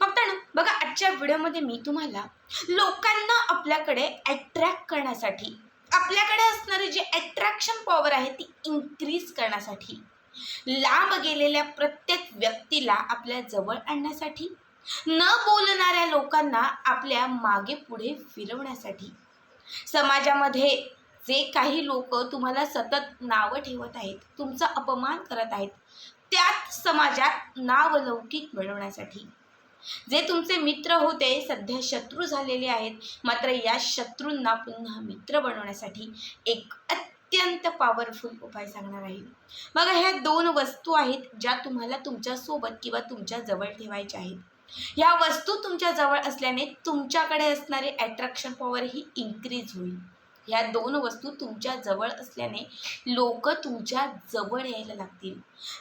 बघताना बघा आजच्या व्हिडिओमध्ये मी तुम्हाला लोकांना आपल्याकडे अट्रॅक्ट करण्यासाठी आपल्याकडे असणारी जी अट्रॅक्शन पॉवर आहे ती इन्क्रीज करण्यासाठी लांब गेलेल्या प्रत्येक व्यक्तीला आपल्या जवळ आणण्यासाठी न बोलणाऱ्या लोकांना आपल्या मागे पुढे फिरवण्यासाठी समाजामध्ये जे काही लोक तुम्हाला सतत नावं ठेवत आहेत तुमचा अपमान करत आहेत त्यात समाजात नावलौकिक मिळवण्यासाठी जे तुमचे मित्र होते सध्या शत्रू झालेले आहेत. मात्र या शत्रूंना पुन्हा मित्र बनवण्यासाठी एक अत्यंत पॉवरफुल उपाय सांगणार आहे. बघा ह्या दोन वस्तू आहेत ज्या तुम्हाला तुमच्यासोबत किंवा तुमच्या जवळ ठेवायच्या आहेत. ह्या वस्तू तुमच्या जवळ असल्याने तुमच्याकडे असणारी अट्रॅक्शन पॉवर ही इन्क्रीज होईल. ह्या दोन वस्तू तुमच्या जवळ असल्याने लोक तुमच्या जवळ यायला लागतील.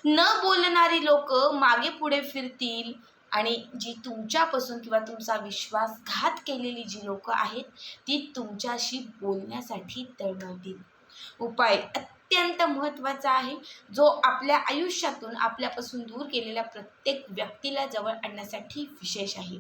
न बोलणारी लोक मागे पुढे फिरतील आणि जी तुमच्यापासून किंवा तुमचा विश्वासघात केलेली जी लोक आहेत ती तुमच्याशी बोलण्यासाठी तळमळतील उपाय अत्यंत महत्त्वाचा आहे. जो आपल्या आयुष्यातून आपल्यापासून दूर केलेल्या प्रत्येक व्यक्तीला जवळ आणण्यासाठी विशेष आहे.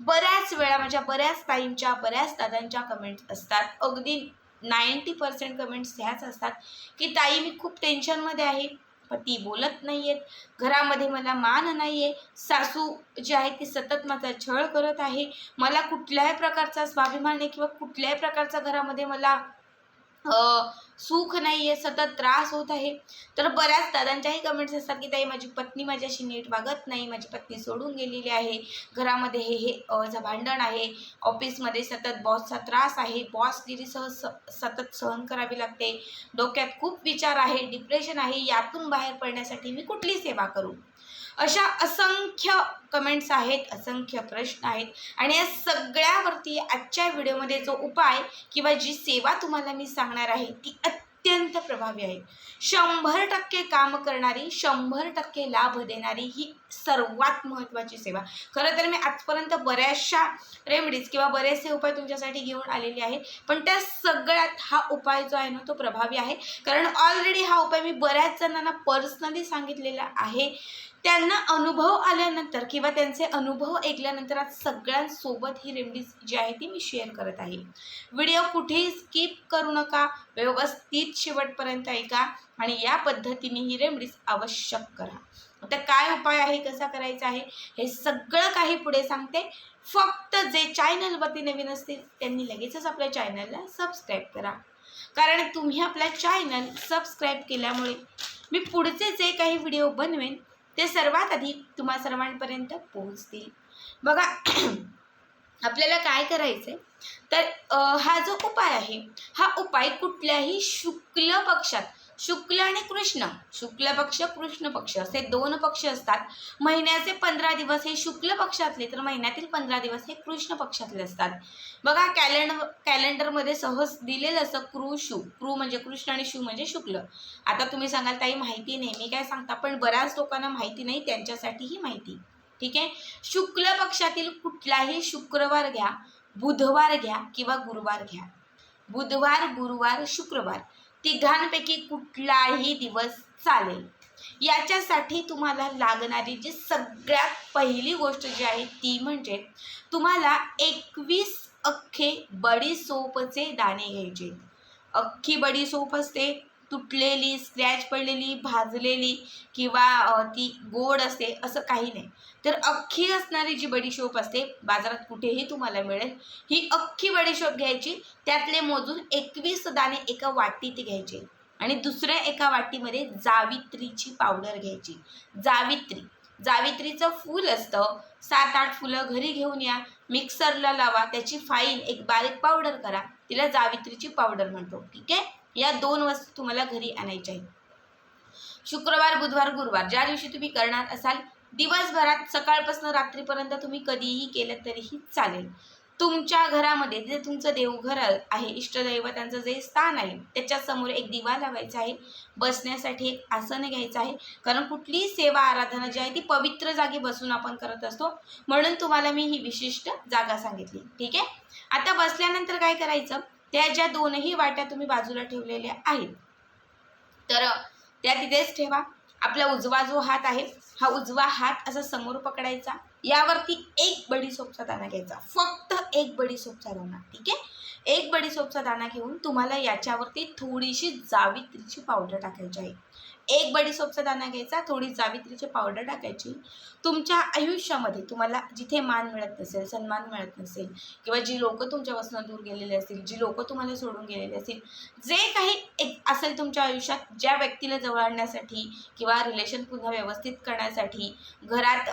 बऱ्याच वेळा माझ्या बऱ्याच ताईंच्या बऱ्याच दादांच्या कमेंट्स असतात. अगदी नाईंटी पर्सेंट कमेंट्स ह्याच असतात की ताई मी खूप टेन्शनमध्ये आहे. पती बोलत नाही आहेत घरामध्ये मला मान नाही आहे सासू जी आहे ती सतत माझा छळ करत आहे. मला कुठल्याही प्रकारचा स्वाभिमान आहे किंवा कुठल्याही प्रकारचा घरामध्ये मला सुख नाही आहे सतत त्रास होत आहे. तर बऱ्याच दादांच्याही कमेंट्स असतात की ताई माझी पत्नी माझ्याशी नीट वागत नाही माझी पत्नी सोडून गेलेली आहे. घरामध्ये हे हे अ, भांडण आहे. ऑफिसमध्ये सतत बॉसचा त्रास आहे. बॉस दिरीसह स सतत सहन करावी लागते. डोक्यात खूप विचार आहे डिप्रेशन आहे. यातून बाहेर पडण्यासाठी मी कुठली सेवा करू? अशा असंख्य कमेंट्स आहेत असंख्य प्रश्न आहेत. आणि या सगळ्यावरती आजच्या व्हिडिओमध्ये जो उपाय किंवा जी सेवा तुम्हाला मी सांगणार आहे ती अत्यंत प्रभावी आहे. शंभर टक्के काम करणारी शंभर टक्के लाभ देणारी ही सर्वात महत्त्वाची सेवा. खरं तर मी आजपर्यंत बऱ्याचशा रेमेडीज किंवा बरेचसे उपाय तुमच्यासाठी घेऊन आलेले आहे पण त्या सगळ्यात हा उपाय जो आहे ना तो प्रभावी आहे. कारण ऑलरेडी हा उपाय मी बऱ्याच जणांना पर्सनली सांगितलेला आहे. त्यांना अनुभव आल्यानंतर किंवा त्यांचे अनुभव ऐकल्यानंतर आज सगळ्यांसोबत ही रेमडीज जी आहे ती मी शेअर करत आहे. व्हिडिओ कुठेही स्किप करू नका व्यवस्थित शेवटपर्यंत ऐका आणि या पद्धतीने ही रेमडीज आवश्यक करा. आता काय उपाय आहे कसा करायचा आहे हे सगळं काही पुढे सांगते. फक्त जे चॅनलवरती नवीन असतील त्यांनी लगेचच आपल्या चॅनलला सबस्क्राईब करा. कारण तुम्ही आपला चॅनल सबस्क्राईब केल्यामुळे मी पुढचे जे काही व्हिडिओ बनवेन ते सर्वात आधी तुम्हा सर्वांपर्यंत पोहोचतील. बघा आपल्याला काय करायचं आहे तर हा जो उपाय आहे हा उपाय कुठल्याही शुक्ल पक्षात शुक्ल आणि कृष्ण. शुक्ल पक्ष कृष्ण पक्ष. असे दोन पक्ष असतात. महिन्याचे पंधरा दिवस हे शुक्ल पक्षातले तर महिन्यातील पंधरा दिवस हे कृष्ण पक्षातले असतात. बघा कॅलेंडर कॅलेंडरमध्ये सहज दिलेलं असं कृ शु. कृ म्हणजे कृष्ण आणि शु म्हणजे शुक्ल. आता तुम्ही सांगाल ताई माहिती नाही. मी काय सांगता? पण बऱ्याच लोकांना माहिती नाही त्यांच्यासाठी ही माहिती. ठीक आहे? शुक्ल पक्षातील कुठलाही शुक्रवार घ्या बुधवार घ्या किंवा गुरुवार घ्या. बुधवार गुरुवार शुक्रवार. तिघांपैकी कुठलाही दिवस चालेल. याच्यासाठी तुम्हाला लागणारी जी सगळ्यात पहिली गोष्ट जी आहे ती म्हणजे तुम्हाला एकवीस अख्खे बडीसोपचे दाणे घ्यायचे. अख्खी बडीसोप असते तुटलेली स्क्रॅच पडलेली भाजलेली किंवा ती गोड असते असं काही नाही. तर अख्खी असणारी जी बडीशोप असते बाजारात कुठेही तुम्हाला मिळेल ही अख्खी बडीशोप घ्यायची. त्यातले मोजून एकवीस दाणे एका वाटीत घ्यायचे आणि दुसऱ्या एका वाटीमध्ये जावित्रीची पावडर घ्यायची. जावित्री. जावित्रीचं फूल असतं. सात आठ फुलं घरी घेऊन या मिक्सरला लावा त्याची फाईन एक बारीक पावडर करा तिला जावित्रीची पावडर म्हणतो ठीक आहे? या दोन वस्तू तुम्हाला घरी आणायच्या आहेत. शुक्रवार बुधवार गुरुवार ज्या दिवशी तुम्ही करणार असाल दिवसभरात सकाळपासून रात्रीपर्यंत तुम्ही कधीही केलं तरीही चालेल. तुमच्या घरामध्ये जे तुमचं देवघर आहे इष्टदैवतांचं जे स्थान आहे त्याच्यासमोर एक दिवा लावायचा आहे. बसण्यासाठी एक आसन घ्यायचं आहे. कारण कुठलीही सेवा आराधना जी आहे ती पवित्र जागी बसून आपण करत असतो. म्हणून तुम्हाला मी ही विशिष्ट जागा सांगितली. ठीक आहे? आता बसल्यानंतर काय करायचं? त्या ज्या दोनही वाट्या तुम्ही बाजूला ठेवलेल्या आहेत तर त्या तिथेच ठेवा. आपला उजवा जो हात आहे हा उजवा हात असा समोर पकडायचा. यावरती एक बडीसोपचा दाणा घ्यायचा. फक्त एक बडीसोपचा दाणा ठीक आहे? एक बडीसोपचा दाणा घेऊन तुम्हाला याच्यावरती थोडीशी जावित्रीची पावडर टाकायची आहे. एक बडीसोपचा दाणा घ्यायचा थोडी जावित्रीची पावडर टाकायची. तुमच्या आयुष्यामध्ये तुम्हाला जिथे मान मिळत नसेल सन्मान मिळत नसेल किंवा जी लोक तुमच्यापासून दूर गेलेले असतील जी लोक तुम्हाला सोडून गेलेले असतील जे काही एक असेल तुमच्या आयुष्यात ज्या व्यक्तीला जवळ आणण्यासाठी किंवा रिलेशन पुन्हा व्यवस्थित करण्यासाठी घरात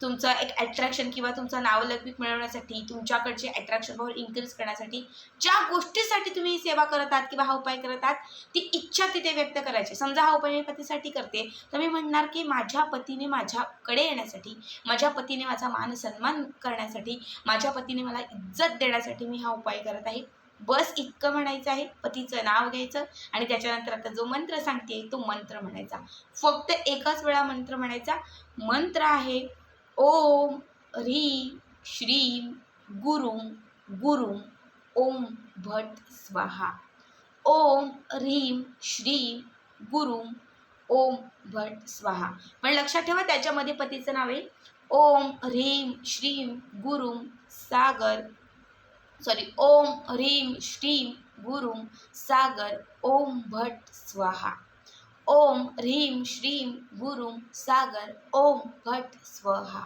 तुमचं एक अट्रॅक्शन किंवा तुमचं नावलौकिक मिळवण्यासाठी तुमच्याकडचे अट्रॅक्शन पॉवर इन्क्रीज करण्यासाठी ज्या गोष्टीसाठी तुम्ही ही सेवा करत आहात किंवा हा उपाय करत आहात ती इच्छा तिथे व्यक्त करायची. समजा हा उपाय मी पतीसाठी करते तर मी म्हणणार की माझ्या पतीने माझ्याकडे येण्यासाठी माझ्या पतीने माझा मान सन्मान करण्यासाठी माझ्या पतीने मला इज्जत देण्यासाठी मी हा उपाय करत आहे. बस इतकं म्हणायचं आहे पतीचं नाव घ्यायचं आणि त्याच्यानंतर आता जो मंत्र सांगते तो मंत्र म्हणायचा. फक्त एकच वेळा मंत्र म्हणायचा मंत्र आहे ओम ह्रीं श्रीं गुरुं गुरुं ओम भट स्वाहा। ओम ह्रीम श्रीम गुरुं ओम भट स्वाहा। पण लक्षात ठेवा त्याच्यामध्ये पतीचं नाव आहे. ओम ह्रीम श्रीं गुरुं सागर सॉरी ओम ह्रीम श्रीं गुरुं सागर ओम भट स्वाहा। ओम ह्रीं श्रीं गुरुं सागर ओम भट स्वहा।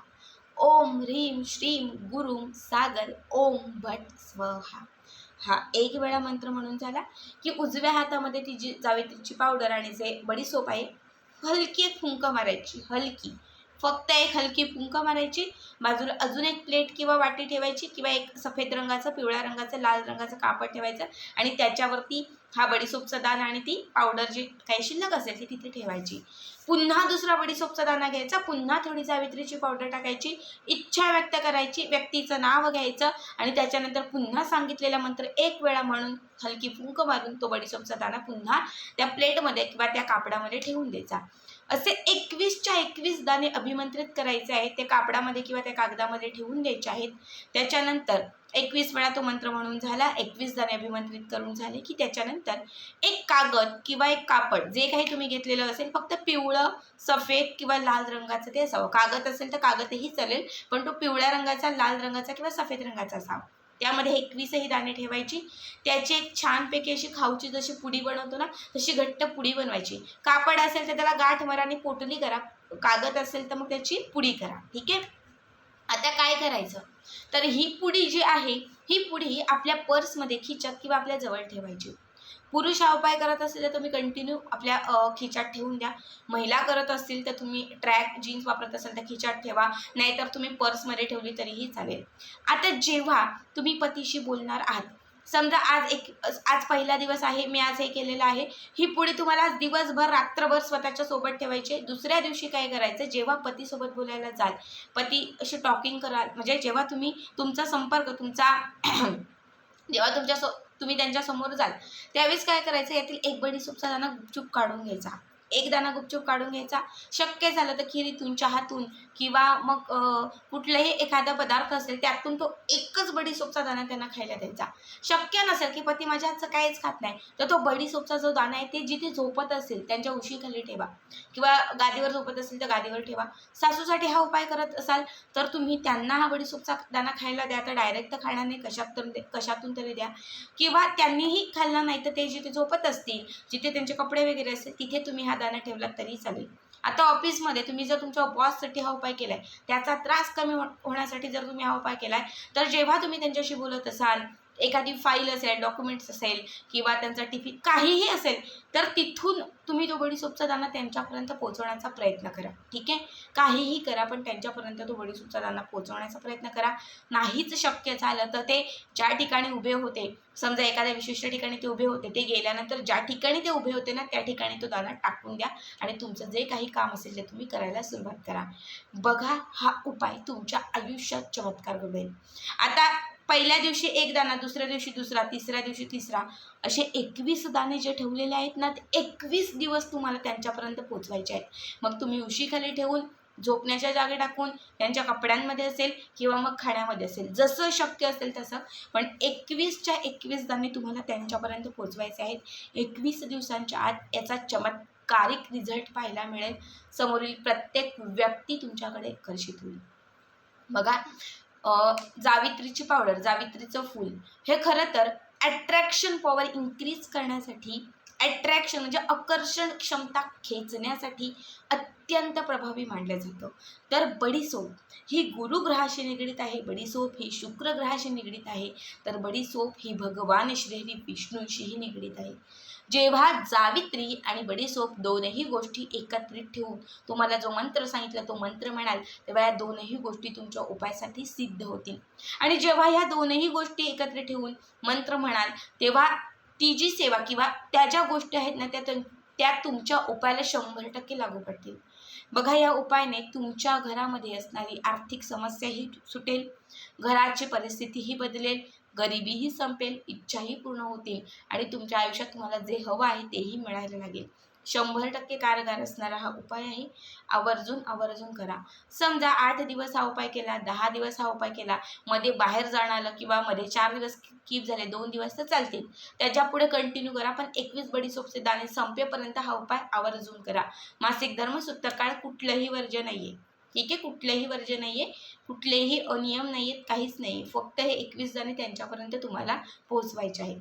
ओम ह्रीं श्रीं गुरुं सागर ओम भट स्वहा। हा एक वेळा मंत्र म्हणून झाला की उजव्या हातामध्ये ती जी जावेत्रीची पावडर आणि जे बडीसोप आहे हलकी एक फुंक मारायची हलकी. फक्त एक हलकी फुंक मारायची. बाजूला अजून एक प्लेट किंवा वाटी ठेवायची किंवा एक सफेद रंगाचं पिवळ्या रंगाचं लाल रंगाचं कापड ठेवायचं. आणि त्याच्यावरती हा बडीसोपचा दाणा आणि ती पावडर जी काही शिल्लक असेल ती तिथे ठेवायची. पुन्हा दुसरा बडीसोपचा दाणा घ्यायचा. पुन्हा थोडी जावित्रीची पावडर टाकायची. इच्छा व्यक्त करायची. व्यक्तीचं नाव घ्यायचं. आणि त्याच्यानंतर पुन्हा सांगितलेला मंत्र एक वेळा म्हणून हलकी फुंक मारून तो बडीसोपचा दाणा पुन्हा त्या प्लेटमध्ये किंवा त्या कापडामध्ये ठेवून द्यायचा. असे एकवीसच्या एकवीस दाणे अभिमंत्रित करायचे आहेत ते कापडामध्ये किंवा त्या कागदामध्ये ठेवून द्यायचे आहेत. त्याच्यानंतर एकवीस वेळा तो मंत्र म्हणून झाला एकवीस दाणे अभिमंत्रित करून झाले की त्याच्यानंतर एक कागद किंवा एक कापड जे काही तुम्ही घेतलेलं असेल फक्त पिवळं सफेद किंवा लाल रंगाचं ते असावं. कागद असेल तर कागदही चालेल पण तो पिवळ्या रंगाचा लाल रंगाचा किंवा सफेद रंगाचा असावा. त्यामध्ये एकवीसही दाणे ठेवायची. त्याची एक छानपैकी अशी खाऊची जशी पुडी बनवतो ना तशी घट्ट पुडी बनवायची. कापड असेल तर त्याला गाठ मारा आणि पोटली करा. कागद असेल तर मग त्याची पुडी करा. ठीक आहे? आता काय करायचं? तर ही पुडी जी आहे ही पुडी आपल्या पर्समध्ये खिचक किंवा आपल्या जवळ ठेवायची. पुरुष हा उपाय करत असेल तर तुम्ही कंटिन्यू आपल्या खिचात खिच्यात ठेवून द्या. महिला करत असतील तर तुम्ही ट्रॅक जीन्स वापरत असाल तर खिच्यात ठेवा. नाहीतर तुम्ही पर्समध्ये ठेवली तरीही चालेल. आता जेव्हा तुम्ही पतीशी बोलणार आहात समजा आज एक आज पहिला दिवस आहे मी आज हे केलेलं आहे. ही पुढे तुम्हाला आज दिवसभर रात्रभर स्वतःच्या सोबत ठेवायचे दुसऱ्या दिवशी काय करायचं? जेव्हा पतीसोबत बोलायला जाल पती अशी टॉकिंग कराल. म्हणजे जेव्हा तुम्ही तुमचा संपर्क तुमचा जेव्हा तुमच्या सो तुम्ही त्यांच्यासमोर जाल. त्यावेळेस काय करायचं यातील एक बडीसोपचा दाणा गुपचूप काढून घ्यायचा. एक दाना गुपचूप काढून घ्यायचा. शक्य झालं तर खिरीतून चहातून किंवा मग कुठलंही कुठलाही एखादा पदार्थ असेल त्यातून तो एकच बडीसोपचा दाणा त्यांना खायला द्यायचा. शक्य नसेल की पती माझ्या हातचं काहीच खात नाही तर तो बडीसोपचा जो दाणा आहे ते जिथे झोपत असेल त्यांच्या उशीखाली ठेवा. किंवा गादीवर झोपत असेल तर गादीवर ठेवा. सासूसाठी हा उपाय करत असाल तर तुम्ही त्यांना हा बडीसोपचा दाणा खायला द्या. तर डायरेक्ट तर खाणार नाही कशातून कशातून तरी द्या. किंवा त्यांनीही खाल्ला नाही तर ते जिथे झोपत असतील जिथे त्यांचे कपडे वगैरे असतील तिथे तुम्ही हा दाणा ठेवला तरी चालेल. आता ऑफिसमध्ये तुम्ही जर तुमच्या बॉससाठी हा उपाय केला आहे त्याचा त्रास कमी हो-, होण्यासाठी जर तुम्ही हा उपाय केला आहे तर जेव्हा तुम्ही त्यांच्याशी बोलत असाल एखादी फाईल असेल डॉक्युमेंट्स असेल किंवा त्यांचा टिफिन काहीही असेल तर तिथून तुम्ही तो बडीसोपचा दाणा त्यांच्यापर्यंत पोहोचवण्याचा प्रयत्न करा. ठीक आहे? काहीही करा पण त्यांच्यापर्यंत तो बडीसोपचा दाणा पोहोचवण्याचा प्रयत्न करा. नाहीच शक्य झालं तर ते ज्या ठिकाणी उभे होते समजा एखाद्या विशिष्ट ठिकाणी ते उभे होते ते गेल्यानंतर ज्या ठिकाणी ते उभे होते ना त्या ठिकाणी तो दाणा टाकून द्या आणि तुमचं जे काही काम असेल ते तुम्ही करायला सुरुवात करा. बघा हा उपाय तुमच्या आयुष्यात चमत्कार घडेल आता पहिल्या दिवशी एक दाणा दुसऱ्या दिवशी दुसरा तिसऱ्या दिवशी तिसरा असे एकवीस दाणे जे ठेवलेले आहेत ना ते एकवीस दिवस तुम्हाला त्यांच्यापर्यंत पोचवायचे आहेत. मग तुम्ही उशीखाली ठेवून झोपण्याच्या जागे टाकून त्यांच्या कपड्यांमध्ये असेल किंवा मग खाण्यामध्ये असेल जसं शक्य असेल तसं. पण एकवीसच्या एकवीस दाणे तुम्हाला त्यांच्यापर्यंत पोचवायचे आहेत. एकवीस दिवसांच्या आत याचा चमत्कारिक रिझल्ट पाहायला मिळेल. समोरील प्रत्येक व्यक्ती तुमच्याकडे आकर्षित होईल. बघा जावित्रीची पावडर जावित्रीचं फूल. हे खरं तर ॲट्रॅक्शन पॉवर इन्क्रीज करण्यासाठी ॲट्रॅक्शन म्हणजे आकर्षण क्षमता खेचण्यासाठी अत्यंत प्रभावी मानलं जातं. तर बडीसोप ही गुरुग्रहाशी निगडीत आहे बडीसोप ही शुक्र ग्रहाशी निगडीत आहे तर बडीसोप ही भगवान श्रीहरी विष्णूंशीही निगडीत आहे. जेव्हा जावित्री आणि बडीसोप दोनही गोष्टी एकत्रित ठेवून तुम्हाला जो मंत्र सांगितला तो मंत्र म्हणाल तेव्हा या दोनही गोष्टी तुमच्या उपायासाठी सिद्ध होतील. आणि जेव्हा ह्या दोनही गोष्टी एकत्र ठेवून मंत्र म्हणाल तेव्हा ती जी सेवा किंवा त्या ज्या गोष्टी आहेत ना त्या त्या तुमच्या उपायाला शंभर टक्के लागू पडतील. बघा या उपायाने तुमच्या घरामध्ये असणारी आर्थिक समस्याही सुटेल घराची परिस्थितीही बदलेल गरिबीही संपेल इच्छाही पूर्ण होतील आणि तुमच्या आयुष्यात तुम्हाला जे हवं आहे तेही मिळायला लागेल. शंभर टक्के कारगार असणारा हा उपाय आहे आवर्जून आवर्जून करा. समजा आठ दिवस हा उपाय केला दहा दिवस हा उपाय केला मध्ये बाहेर जाणं आलं किंवा मध्ये चार दिवस कीप झाले दोन दिवस तर चालतील. त्याच्या पुढे कंटिन्यू करा पण एकवीस बडीसोपचे दाणे संपेपर्यंत हा उपाय आवर्जून करा. मासिक धर्म सुत्तकाळ कुठलंही वर्ज्य नाही आहे ठीक आहे? कुठलंही वर्ज्य नाही आहे कुठलेही अनियम नाही आहेत काहीच नाही फक्त हे एकवीस दाणे त्यांच्यापर्यंत तुम्हाला पोहोचवायचे आहेत.